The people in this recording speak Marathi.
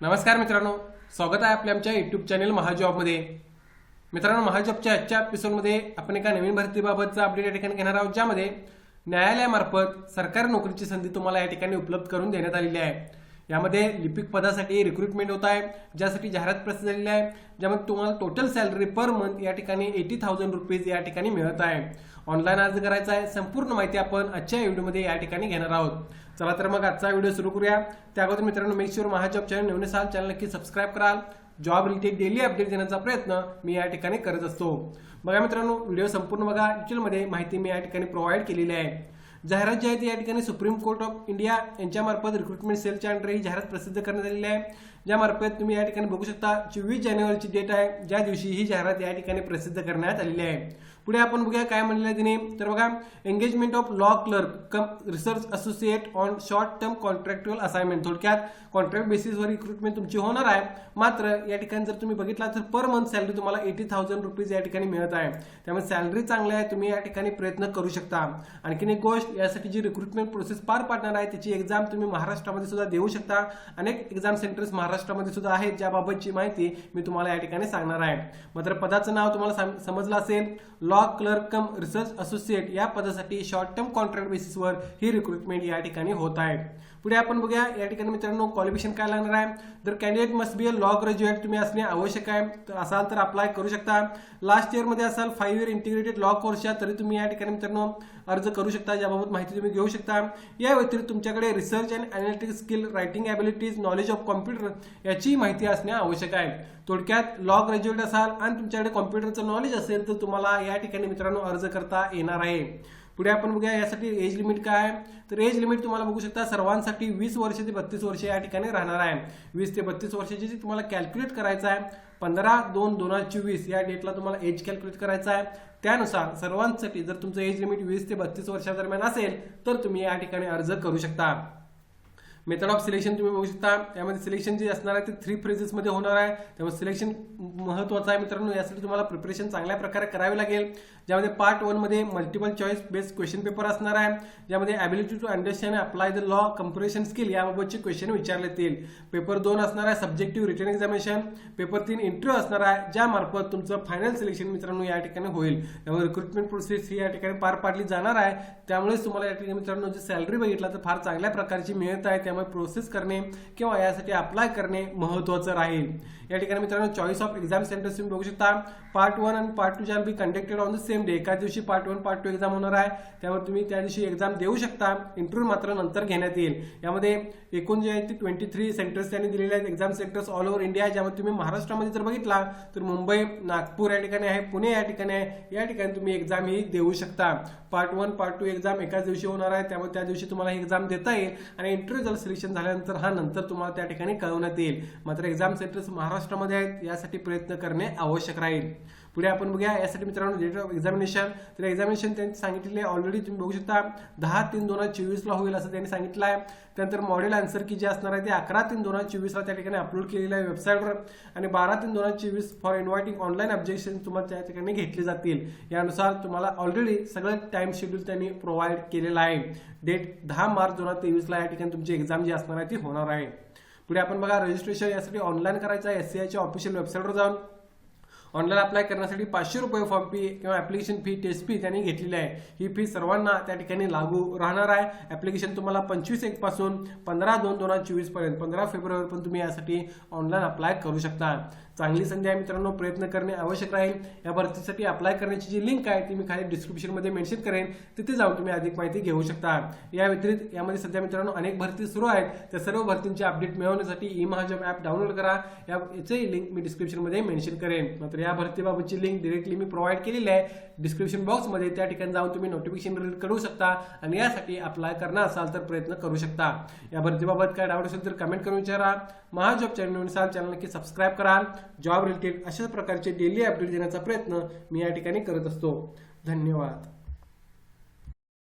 नमस्कार मित्रांनो स्वागत आहे आपल्या आमच्या युट्यूब चॅनल महाजॉबमध्ये. मित्रांनो महाजॉबच्या आजच्या एपिसोडमध्ये आपण एका नवीन भरतीबाबतचा अपडेट या ठिकाणी घेणार आहोत ज्यामध्ये न्यायालयामार्फत सरकारी नोकरीची संधी तुम्हाला या ठिकाणी उपलब्ध करून देण्यात आलेली आहे. यामध्ये लिपिक पदासाठी रिक्रुटमेंट होत आहे ज्यासाठी जाहिरात प्रसिद्ध झालेली आहे ज्यामध्ये तुम्हाला टोटल सॅलरी पर मंथ या ठिकाणी एटी थाउजंड रुपीज या ठिकाणी मिळत आहे. ऑनलाईन अर्ज करायचा आहे संपूर्ण माहिती आपण आजच्या व्हिडिओमध्ये या ठिकाणी घेणार आहोत. चला तर मग आजचा व्हिडिओ सुरू करूया. त्या अगोदर मित्रांनो मेक शुअर महाजॉब चॅनल नवीन असाल चॅनल नक्की सबस्क्राईब कराल. जॉब रिलेटेड डेली अपडेट देण्याचा प्रयत्न मी या ठिकाणी करत असतो. बघा मित्रांनो व्हिडिओ संपूर्ण बघा. डिटेलमध्ये माहिती मी या ठिकाणी प्रोव्हाइड केलेली आहे. जाहिरात जी आहे ती या ठिकाणी सुप्रीम कोर्ट ऑफ इंडिया यांच्यामार्फत रिक्रुटमेंट सेलच्या अंडर ही जाहिरात प्रसिद्ध करण्यात आलेली आहे. ज्यामार्फत तुम्ही या ठिकाणी बघू शकता चोवीस जानेवारीची डेट आहे. ज्या दिवशी ही जाहिरात या ठिकाणी प्रसिद्ध करण्यात आलेली आहे. पुढे आपण बघूया काय म्हणलेलं आहे तिने. तर बघा engagement of law clerk cum research associate on short term contractual assignment थोडक्यात कॉन्ट्रॅक्ट बेसिसवर रिक्रुटमेंट तुमची होणार आहे. मात्र या ठिकाणी जर तुम्ही बघितला तर पर मंथ सॅलरी तुम्हाला एटी थाउजंड रुपीज या ठिकाणी मिळत आहे. त्यामुळे सॅलरी चांगली आहे तुम्ही या ठिकाणी प्रयत्न करू शकता. आणखीन एक गोष्ट यासाठी जी रिक्रुटमेंट प्रोसेस पार पाडणार आहे त्याची एक्झाम तुम्ही महाराष्ट्रामध्ये सुद्धा देऊ शकता. अनेक एक्झाम सेंटर्स महाराष्ट्रामध्ये सुद्धा आहेत ज्याबाबतची माहिती मी तुम्हाला या ठिकाणी सांगणार आहे. मात्र पदाचं नाव तुम्हाला समजलं असेल law clerk cum research associate या पदासाठी शॉर्ट टर्म कॉन्ट्रॅक्ट बेसिसवर ही रिक्रुटमेंट या ठिकाणी होत आहे. पुढे आपण बघूया या ठिकाणी मित्रांनो क्वालिफिकेशन काय लागणार आहे? तर candidate must be a law graduate तुम्ही असणे आवश्यक आहे तर असाल तर अप्लाय करू शकता. लास्ट इयरमध्ये असाल फाईव्ह इयर इंटिग्रेटेड लॉ कोर्सच्या तरी तुम्ही या ठिकाणी मित्रांनो अर्ज करू शकता ज्याबाबत माहिती तुम्ही घेऊ शकता. या व्यतिरिक्त तुमच्याकडे research and analytic skill writing abilities knowledge of computer याची माहिती असणे आवश्यक आहे. थोडक्यात लॉ ग्रॅज्युएट असाल आणि तुमच्याकडे कॉम्प्युटरचं नॉलेज असेल तर तुम्हाला या ठिकाणी मित्रांनो अर्ज करता येणार आहे. पुढे आपण बघूया यासाठी एज लिमिट काय आहे. तर एज लिमिट तुम्हाला बघू शकता सर्वांसाठी वीस वर्ष ते बत्तीस वर्ष या ठिकाणी राहणार आहे. वीस ते बत्तीस वर्षाची तुम्हाला कॅल्क्युलेट करायचं आहे पंधरा दोन दोन हजार चोवीस या डेटला तुम्हाला एज कॅल्क्युलेट करायचं आहे. त्यानुसार सर्वांसाठी जर तुमचं एज लिमिट वीस ते बत्तीस वर्षादरम्यान असेल तर तुम्ही या ठिकाणी अर्ज करू शकता. मेथड ऑफ सिलेक्शन तुम्ही बघू शकता. यामध्ये सिलेक्शन जे असणार आहे ते थ्री फ्रेजेसमध्ये होणार आहे. त्यामुळे सिलेक्शन महत्त्वाचं आहे मित्रांनो. यासाठी तुम्हाला प्रिपरेशन चांगल्या प्रकारे करावी लागेल. ज्यामध्ये पार्ट वनमध्ये multiple choice based question paper असणार आहे. ज्यामध्ये ability to understand apply the law comprehension skill याबाबतचे क्वेश्चन विचारले येतील पेपर दोन असणार आहे सब्जेक्टिव्ह रिटर्न एक्झामिनेशन पेपर तीन इंटरव्ह्यू असणार आहे ज्यामार्फत तुमचं फायनल सिलेक्शन मित्रांनो या ठिकाणी होईल. त्यामुळे रिक्रुटमेंट प्रोसेस ही या ठिकाणी पार पाडली जाणार आहे. त्यामुळेच तुम्हाला या ठिकाणी मित्रांनो जे सॅलरी बघितला तर फार चांगल्या प्रकारची मिळत आहे. त्यामुळे प्रोसेस करणे किंवा यासाठी अप्लाय करणे महत्त्वाचं राहील. या ठिकाणी मित्रांनो चॉईस ऑफ एक्झाम सेंटर्स तुम्ही बघू शकता. पार्ट वन आणि part two shall be conducted on the same day एकाच दिवशी part one part two exam होणार आहे. त्यामुळे तुम्ही त्या दिवशी एक्झाम देऊ शकता. इंटरव्ह्यू मात्र नंतर घेण्यात येईल. यामध्ये एकूण जे आहेत ते ट्वेंटी थ्री सेंटर्स त्यांनी दिलेले आहेत. Exam centres all over India ज्यामध्ये तुम्ही महाराष्ट्रामध्ये जर बघितला तर मुंबई नागपूर या ठिकाणी आहे. पुणे या ठिकाणी आहे. या ठिकाणी तुम्ही एक्झाम ही देऊ शकता. Part one part two exam एकाच दिवशी होणार आहे. त्यामुळे त्या दिवशी तुम्हाला ही एक्झाम देता येईल. आणि इंटरव्ह्यू जर सिलेक्शन झाल्यानंतर हा नंतर तुम्हाला त्या ठिकाणी कळवण्यात येईल. मात्र एक्झाम सेंटर्स महाराष्ट्रामध्ये आहेत यासाठी प्रयत्न करणे आवश्यक राहील. पुढे आपण बघूया. यासाठी मित्रांनो डेट ऑफ एक्झामिनेशन तर एक्झामिनेशन त्यांनी सांगितलेले ऑलरेडी तुम्ही बघू शकता दहा तीन दोन हजार चोवीसला होईल असं त्यांनी सांगितलं आहे. त्यानंतर मॉडेल आन्सर की जे असणार आहे ते अकरा तीन दोन हजार चोवीसला त्या ठिकाणी अपलोड केलेलं आहे वेबसाईटवर आणि बारा तीन दोन हजार चोवीस फॉर इन्व्हायटिंग ऑनलाईन ऑब्जेक्शन तुम्हाला त्या ठिकाणी घेतले जातील. यानुसार तुम्हाला ऑलरेडी सगळं टाइम शेड्यूल त्यांनी प्रोव्हाइड केलेलं आहे. डेट दहा मार्च दोन हजार तेवीसला या ठिकाणी तुमची एक्झाम जी असणार आहे ती होणार आहे. पुढे आपण बघा रजिस्ट्रेशन यासाठी ऑनलाईन करायचं आहे. एस सी आयच्या ऑफिशियल वेबसाईटवर जाऊन. ऑनलाईन अप्लाय करण्यासाठी पाचशे रुपये फॉर्म फी किंवा ऍप्लिकेशन फी टेस्ट फी त्यांनी घेतलेली आहे. ही फी सर्वांना त्या ठिकाणी लागू राहणार आहे. ऍप्लिकेशन तुम्हाला पंचवीस एक पासून पंधरा दोन दोन हजार चोवीसपर्यंत पंधरा फेब्रुवारी पण तुम्ही यासाठी ऑनलाईन अप्लाय करू शकता. चांगली संधी आहे मित्रांनो प्रयत्न करणे आवश्यक राहील. या भरतीसाठी अप्लाय करण्याची जी लिंक आहे ती मी खाली डिस्क्रिप्शनमध्ये मेन्शन करेन. तिथे जाऊन तुम्ही अधिक माहिती घेऊ शकता. या व्यतिरिक्त यामध्ये सध्या मित्रांनो अनेक भरती सुरू आहेत. त्या सर्व भरतींचे अपडेट मिळवण्यासाठी ई महाजॉब ॲप डाउनलोड करा. या याचंही लिंक मी डिस्क्रिप्शनमध्ये मेन्शन करेन. मात्र या भरतीबाबतची लिंक डिरेक्टली मी प्रोव्हाइड केलेली आहे. डिस्क्रिप्शन बॉक्समध्ये त्या ठिकाणी जाऊन तुम्ही नोटिफिकेशन रीड करू शकता आणि यासाठी अप्लाय करणार असाल तर प्रयत्न करू शकता. या भरतीबाबत काय डाऊट असेल तर कमेंट करून विचारा. महाजॉब चॅनल चॅनल नक्की सबस्क्राईब कराल. जॉब रिलेटेड अशा प्रकारचे डेली अपडेट देण्याचा प्रयत्न मी या ठिकाणी करत असतो. धन्यवाद.